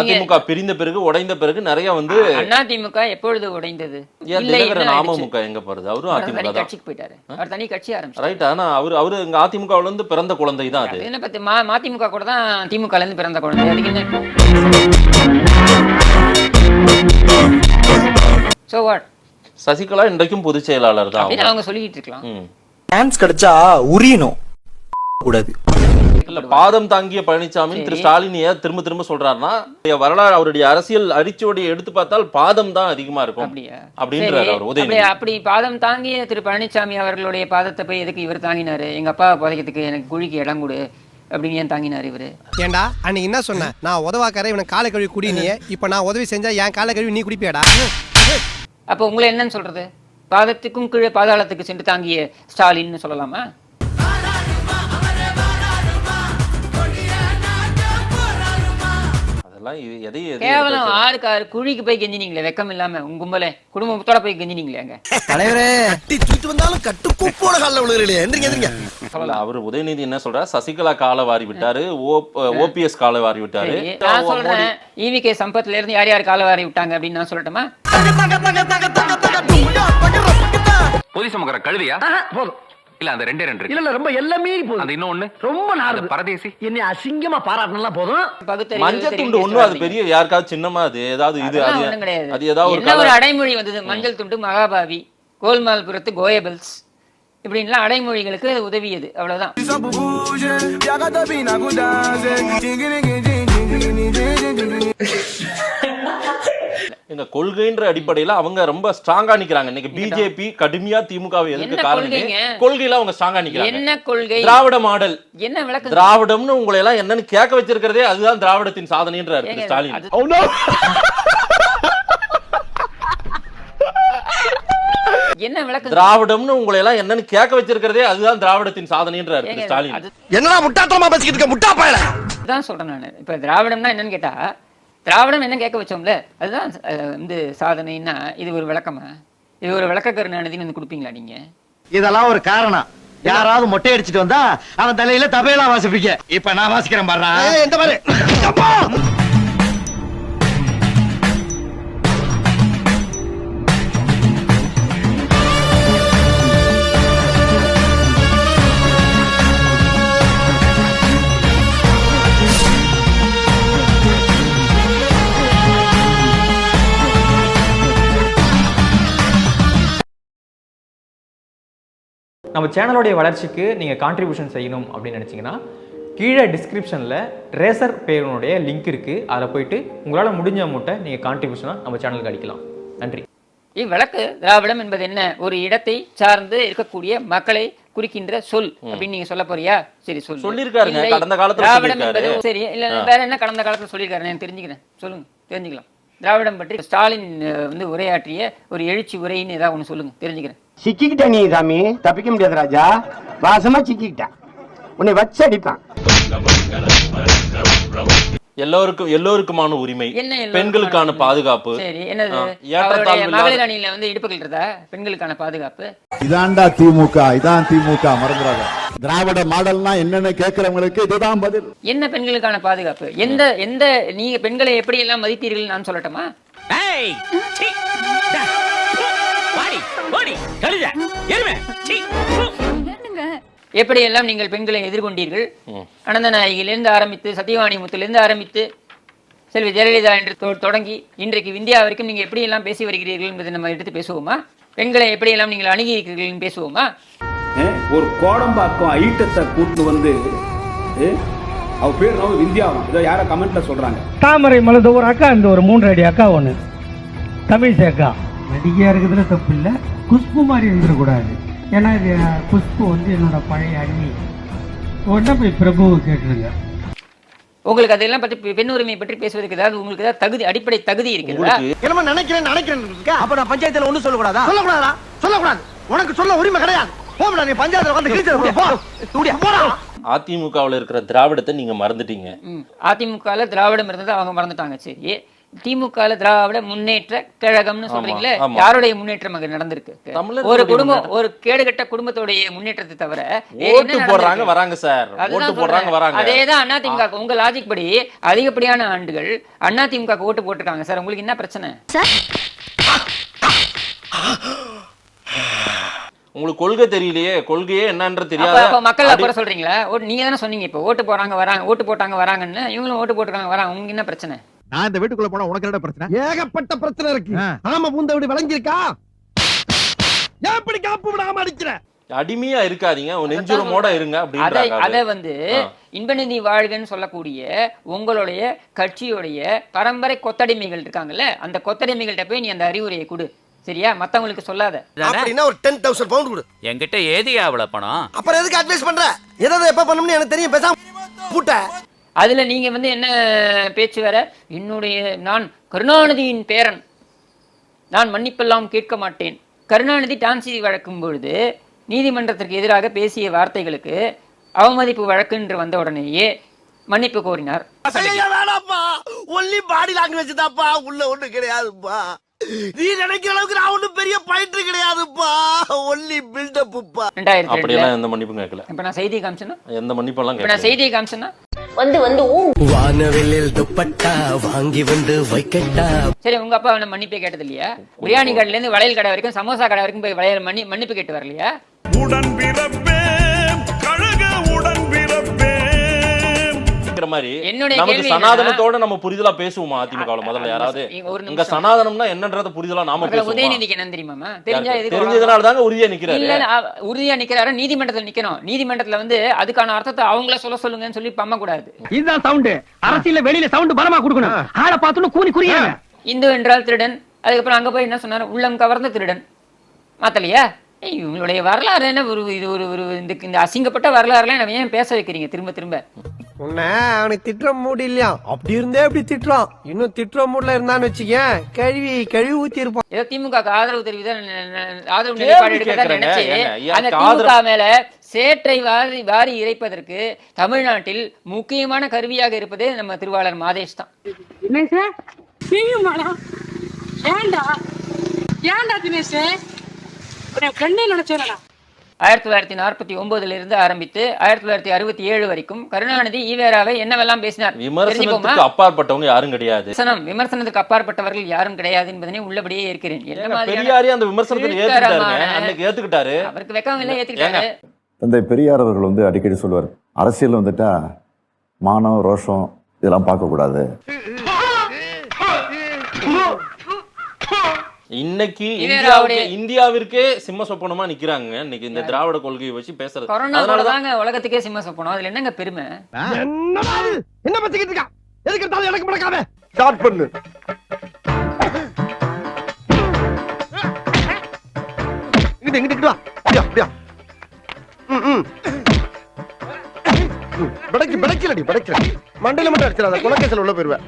அதிமுக பிரிந்த பிறகு உடைந்த பிறகு நிறைய வந்து அதிமுக எப்பொழுது உடைந்தது? அமமுக எங்க போறது? அவரும் அவர் அதிமுக கட்சிக்கு போயிட்டாரு. அவர் தனி கட்சி ஆரம்பிச்சு ரைட் ஆனா அவரு அவரு இங்க அதிமுகவுல இருந்து பிறந்த குழந்தை தான் அது. என்ன பத்தி மா மதிமுக கூட தான் திமுகல இருந்து பிறந்த குழந்தை. அதுக்கு என்ன? சோ வாட் சசிகலா இன்றைக்கும் பொதுச் செயலாளர் தான் அவங்க. சொல்லிட்டு இருக்கலாம். சான்ஸ் கிடைச்சா உரியணும். கூடாது. இல்ல பாதம் தாங்கிய பழனிசாமி திரு ஸ்டாலின் ஏன் திரும்ப திரும்ப சொல்றாருன்னா வரலாறு அவருடைய அரசியல் அரிச்சுவடியை எடுத்து பார்த்தால் பாதம் தான் அதிகமா இருக்கும் அப்படின்றாரு அவர் அப்படி பாதம் தாங்கிய திரு பழனிசாமி அவர்களுடைய பாதத்தை போய் எதுக்கு இவர் தாங்கினாரு? எங்க அப்பா புதைக்கிறதுக்கு எனக்கு குழிக்கு இடம் கொடு அப்படின்னு ஏன் தாங்கினாரு இவரு? ஏண்டா அன்னைக்கு என்ன சொன்ன? நான் உதவாக்கார இவனை காலை கழுவி குடி நீ. இப்ப நான் உதவி செஞ்சா என் காலை கழுவி நீ குடிப்பியாடா? அப்போ உங்களை என்னன்னு சொல்றது? பாதத்துக்கும் கீழே பாதாளத்துக்கு சென்று தாங்கிய ஸ்டாலின்னு சொல்லலாமா? அதெல்லாம் இது- எதை எதை கேவலம் ஆறுக்கு ஆறு குழிக்கு போய் கெஞ்சினீங்களே வெக்கம் இல்லாம உங்க கும்பல குடும்பத்தோட போய் கெஞ்சினீங்களே அங்க தலைவரே கட்டி தூக்கிட்டு வந்தாலும் கட்டு கூப்போட காலில் விழுகிறீங்களே எந்திரிங்க எந்திரிங்க அவரு உதயநிதி என்ன சொல்றாரு சசிகலா காலை வாரி விட்டாரு ஓபிஎஸ் காலை வாரி விட்டாரு நான் சொல்றேன் ஈவி கே சம்பத்ல இருந்து யார் யார் கால வாரி விட்டாங்க அப்படின்னு நான் சொல்லட்டுமா சுமக்கிற கழுவியா போதும் இல்ல அந்த ரெண்டே ரெண்டு இல்ல ரொம்ப எல்லாமே போதும் அந்த இன்னொன்னு? ரொம்ப நாடு பரதேசி? என்னை அசிங்கமா பாராட்டினா போதும். மஞ்சள் துண்டு ஒண்ணும் அது. பெரிய யாருக்காவது சின்னமா அது ஏதாவது இது அது. அது ஏதாவது ஒரு என்ன ஒரு அடைமொழி வந்தது? மஞ்சள் துண்டு மகாபாவி கோல்மால்புரத்து கோயபிள்ஸ் இப்படின்லாம் அடைமொழிகளுக்கு அது உதவியது. அவ்வளவுதான். இந்த கொள்கைன்ற அடிப்படையில அவங்க ரொம்ப ஸ்ட்ராங்கா நிக்கிறாங்க. இன்னைக்கு பிஜேபி கடுமையா திமுகவை எதிர்க்க காரணமே? கொள்கையில அவங்க ஸ்ட்ராங்கா நிக்கிறாங்க. என்ன கொள்கை? திராவிட மாடல். என்ன விளக்கம்? திராவிடம்னு உங்களை எல்லாம் என்னன்னு கேட்க வச்சிருக்கிறதே அதுதான் திராவிடத்தின் சாதனைன்றாரு ஸ்டாலின். அது- என்ன விளக்கம்? திராவிடம்னு உங்களை எல்லாம் என்னன்னு கேட்க வச்சிருக்கிறதே அதுதான் திராவிடத்தின் சாதனைன்றாரு ஸ்டாலின். என்னடா முட்டாத்தனமா பேசிக்கிட்டு இருக்க? முட்டா பயல. சொல்றேன் நான். இப்ப திராவிடம்னா என்னன்னு கேட்டா திராவிடம் என்ன கேட்க வச்சோம்ல? அதுதான் வந்து சாதனைன்னா இது ஒரு விளக்கமா? இது ஒரு விளக்க கருணாநிதினு வந்து கொடுப்பீங்களா நீங்க? இதெல்லாம் ஒரு காரணம். யாராவது மொட்டை அடிச்சிட்டு வந்தா அவன் தலையில தபையெல்லாம் வாசிப்பீங்க இப்ப நான் வாசிக்கிறேன் பாடுறா எந்த மாதிரி. நம்ம சேனலோடைய வளர்ச்சிக்கு நீங்கள் கான்ட்ரிபியூஷன் செய்யணும் அப்படின்னு நினச்சிங்கன்னா கீழே டிஸ்கிரிப்ஷனில் ரேசர் பேருனுடைய லிங்க் இருக்குது அதில் போயிட்டு உங்களால் முடிஞ்ச அமௌண்ட்டை நீங்கள் கான்ட்ரிபியூஷனாக நம்ம சேனலுக்கு அடிக்கலாம். நன்றி. இவ்விளக்கு திராவிடம் என்பது என்ன? ஒரு இடத்தை சார்ந்து இருக்கக்கூடிய மக்களை குறிக்கின்ற சொல் அப்படின்னு நீங்க சொல்ல போறியா? சரி சொல் சொல்லியிருக்காருங்க, இல்லை, கடந்த காலத்துல திராவிடம் சொல்லியிருக்காரு. என்பது சரி இல்ல வேற என்ன கடந்த காலத்துல சொல்லியிருக்காரு? நான் தெரிஞ்சுக்கிறேன். சொல்லுங்க தெரிஞ்சுக்கலாம். திராவிடம் பற்றி ஸ்டாலின் வந்து உரையாற்றிய ஒரு எழுச்சி உரைன்னு ஏதாவது ஒண்ணு சொல்லுங்க தெரிஞ்சுக்கிறேன். சிக்கிக்கிட்ட நீ சாமி தப்பிக்க முடியாது ராஜா. வாசமா சிக்கிக்கிட்டான் உன்னை வச்சு அடிப்பான். எல்லோருக்கும் எல்லோருக்குமான உரிமை. பெண்களுக்கான? பாதுகாப்பு. மகளிர் அணியில வந்து இடுப்பு கட்டுறதா பெண்களுக்கான பாதுகாப்பு? இதான்டா திமுக இதான் திமுக மறந்துடாத. திராவிட மாடல்னா என்னன்னு கேக்குறவங்களுக்கு இதுதான் பதில். என்ன பெண்களுக்கான பாதுகாப்பு? எந்த எந்த நீங்க பெண்களை எப்படி எல்லாம் மதித்தீர்கள் நான் சொல்லட்டுமா? எப்படியெல்லாம் நீங்கள் பெண்களை எதிர்கொண்டீர்கள்? அனந்த நாயகியிலிருந்து ஆரம்பித்து சத்தியவாணி முத்திலிருந்து ஆரம்பித்து செல்வி ஜெயலலிதா என்று தொ- தொடங்கி இன்றைக்கு இந்தியா வரைக்கும் நீங்க எப்படி எல்லாம் பேசி வருகிறீர்கள் என்பதை நம்ம எடுத்து பேசுவோமா? பெண்களை எப்படியெல்லாம் நீங்கள் அணுகி இருக்கிறீர்கள் பேசுவோமா? ஒரு கோடம்பாக்கம் ஐட்டத்தை கூட்டு வந்து அவ பேர் நம்ம விந்தியாவும் இதை யாரோ கமெண்ட்ல சொல்றாங்க. தாமரை மலர்ந்த ஒரு அக்கா இந்த ஒரு மூன்று அடி அக்கா ஒண்ணு. தமிழிசை அக்கா நடிகையா இருக்கிறதுல தப்பு இல்லை. குஷ்பு மாதிரி இருந்துடக்கூடாது ஏன்னா இது குஷ்பு வந்து என்னோட பழைய அண்ணி. உடனே போய் பிரபுவை கேட்டுருங்க. உங்களுக்கு அதெல்லாம் பற்றி பெண் உரிமை பற்றி பேசுவதற்கு ஏதாவது உங்களுக்கு ஏதாவது தகுதி அடிப்படை தகுதி இருக்கிறதா உங்களுக்கு என்னமோ நினைக்கிறேன் நினைக்கிறேன். இருக்கா அப்ப நான் பஞ்சாயத்துல ஒண்ணு சொல்லக்கூடாதா? சொல்லக்கூடாதா சொல்லக்கூடாது. உனக்கு சொல்ல உரிமை கிடையாது. போடா நீ பஞ்சாயத்துல வந்து கிழிச்சு போ. தூடியா போடா. அதிமுகவுல இருக்கிற திராவிடத்தை நீங்க மறந்துட்டீங்க. ம். அதிமுகல திராவிடம் இருந்தது அவங்க மறந்துட்டாங்க. சரி. திமுக திராவிட முன்னேற்ற கழகம்னு சொல்றீங்களே. யாருடைய முன்னேற்றம் அங்க நடந்திருக்கு? ஒரு குடும்பம். ஒரு கேடுகட்ட குடும்பத்துடைய முன்னேற்றத்தை தவிர ஓட்டு போடுறாங்க? வராங்க சார். அதுதான் ஓட்டு போடுறாங்க. வராங்க. அதேதான் அதிமுக. உங்க லாஜிக் படி அதிகப்படியான ஆண்டுகள் அதிமுக ஓட்டு போட்டிருக்காங்க. சார் உங்களுக்கு என்ன பிரச்சனை? உங்களுக்கு கொள்கை தெரியலையே கொள்கையே என்னன்ற தெரியாத? அப்ப மக்கள் அப்புறம் சொல்றீங்களா? ஓட்டு நீங்க தானே சொன்னீங்க இப்போ ஓட்டு போறாங்க வராங்க ஓட்டு போட்டாங்க வராங்கன்னு. இவங்களும் ஓட்டு போட்டுருக்காங்க வராங்க. உங்களுக்கு என்ன பிரச்சனை? நான் இந்த வீட்டுக்குள்ள போனா உனக்கு என்ன பிரச்சனை? ஏகப்பட்ட பிரச்சனை இருக்கு. ஆமா பூந்த வீடு விளங்கியிருக்கா? எப்படி காப்பு விடாம அடிக்கிற? அடிமையா இருக்காதீங்க ஒரு நெஞ்சுரமோட இருங்க அப்படின்றாங்க அதை. வந்து. இன்பநிதி வாழ்கன்னு சொல்லக்கூடிய உங்களுடைய கட்சியுடைய பரம்பரை கொத்தடிமைகள் இருக்காங்கல்ல அந்த கொத்தடிமைகள்கிட்ட போய் நீ அந்த அறிவுரையை கொடு. சரியா? மத்தவங்களுக்கு சொல்லாத. அப்படின்னா ஒரு டென் தௌசண்ட் பவுண்ட் கொடு. என்கிட்ட ஏதியா அவ்வளவு பணம்? அப்புறம் எதுக்கு அட்வைஸ் பண்ற? எதாவது எப்ப பண்ணணும்னு எனக்கு தெரியும். பேசாம பூட்ட. அதுல நீங்க வந்து என்ன பேச்சு வேற? என்னுடைய நான் கருணாநிதியின் பேரன். நான் மன்னிப்பெல்லாம் கேட்க மாட்டேன். கருணாநிதி டான்சி வழக்கும் பொழுது நீதிமன்றத்திற்கு எதிராக பேசிய வார்த்தைகளுக்கு அவமதிப்பு வழக்கு என்று வந்த உடனேயே மன்னிப்பு கோரினார். ஒன்லி பாடி லாங்குவேஜ் தான்ப்பா. உள்ள ஒண்ணு கிடையாதுப்பா. நீ நினைக்கிற அளவுக்கு நான் ஒண்ணும் பெரிய பயிற்று கிடையாதுப்பா. ஒன்லி பில்டப்புப்பா ரெண்டாயிரத்தி ரெண்டுல அப்படியெல்லாம் எந்த மன்னிப்பும் கேட்கல. இப்ப நான் செய்தியை காமிச்சேன்னா? எந்த மன்னிப்பெல்லாம் இப்ப நான் கேட்கல. செய்தியை காமிச்சேன்னா? வந்து வந்து ஊ. வானவெளியில் துப்பட்டா வாங்கி வந்து வைக்கட்டா. சரி உங்க அப்பா அவனை மன்னிப்பே கேட்டது இல்லையா பிரியாணி கடையில இருந்து வளையல் கடை வரைக்கும் சமோசா கடை வரைக்கும் போய் வளையல் மன்னி மன்னிப்பு கேட்டு வரலையா? இருக்கிற மாதிரி என்னுடைய நமக்கு சனாதனத்தோட நம்ம புரிதலா பேசுவோமா அதிமுகவுல முதல்ல யாராவது? இங்க. சனாதனம்னா என்னன்றத புரிதலா நாம பேசுவோமா? உதயநிதிக்கு என்ன எதுக்கு தெரிஞ்சதுனால தாங்க உறுதியா நிக்கிறாரு. உறுதியா நிக்கிறாரு? நீதிமன்றத்துல நிக்கணும். நீதிமன்றத்துல வந்து அதுக்கான அர்த்தத்தை அவங்கள சொல்ல சொல்லுங்கன்னு சொல்லி பம்ம கூடாது. இதுதான் சவுண்ட் அரசியல வெளியில சவுண்ட் பலமா கொடுக்கணும். ஆளை பார்த்துன்னு கூனி குறியாங்க இந்து என்றால் திருடன். அதுக்கப்புறம் அங்க போய் என்ன சொன்னாரு? உள்ளம் கவர்ந்த திருடன். மாத்தலையா? இவங்களுடைய வரலாறு என்ன? ஒரு இது ஒரு ஒரு இந்த இந்த அசிங்கப்பட்ட வரலாறுலாம் நம்ம ஏன் பேச வைக்கிறீங்க? திரும்ப திரும்ப. உன்ன அவனுக்கு திட்டுற மூடு இல்லையா? அப்படி இருந்தே அப்படி திட்டுறான். இன்னும் திட்டுற மூட்ல இருந்தான்னு வச்சுக்கேன் கழுவி கழுவி ஊத்தி இருப்பான் ஏதோ திமுக ஆதரவு ந- ஆதரவு நிலைப்பாடு எடுக்கிறதா. நினைச்சு அந்த திமுக மேல சேற்றை வாரி வாரி இறைப்பதற்கு தமிழ்நாட்டில் முக்கியமான கருவியாக இருப்பதே நம்ம திருவாளர் மாதேஷ் தான். ஏன்டா? ஏன்டா தினேஷ்? ஆயிரத்தி தொள்ளாயிரத்தி நாற்பத்தி ஒன்பதுல இருந்து ஆரம்பித்து ஆயிரத்தி தொள்ளாயிரத்தி அறுபத்தி ஏழு வரைக்கும் கருணாநிதி ஈவேராவை என்னவெல்லாம் பேசினார்? விமர்சனத்துக்கு அப்பாற்பட்டவங்க யாரும் கிடையாது. விமர்சனம் விமர்சனத்துக்கு அப்பாற்பட்டவர்கள் யாரும் கிடையாது என்பதனை உள்ளபடியே இருக்கிறேன் பெரியாரே அந்த விமர்சனத்தை அன்னைக்கு ஏத்துக்கிட்டாரு. அவருக்கு வெக்கம் இல்லை ஏத்துக்கிட்டாரு. தந்தை பெரியார் அவர்கள் வந்து அடிக்கடி சொல்லுவார் அரசியல் வந்துட்டா மானம் ரோஷம் இதெல்லாம் பார்க்கக்கூடாது. இன்னைக்கு இந்தியாவுக்கு இந்தியாவிற்கே சிம்ம சொப்பனமா நிக்கிறாங்க. இன்னைக்கு இந்த திராவிட கொள்கையை வச்சு பேசுறது. கொரோனா உலகத்துக்கே சிம்ம சொப்பனம். அதுல என்னங்க பெருமை? என்ன பச்சிக்கிட்டு இருக்கா? எதுக்கு எடுத்தாலும் எனக்கு முடக்காம ஸ்டார்ட் பண்ணு. இங்கிட்டு இங்கிட்டு வா. அப்படியா அப்படியா ம், ம். பிடைக்கு பிடைக்கலடி பிடைக்கல மண்டையில மட்டும் அடிச்சிடாத. குலக்கேசல் உள்ள போயிருவேன்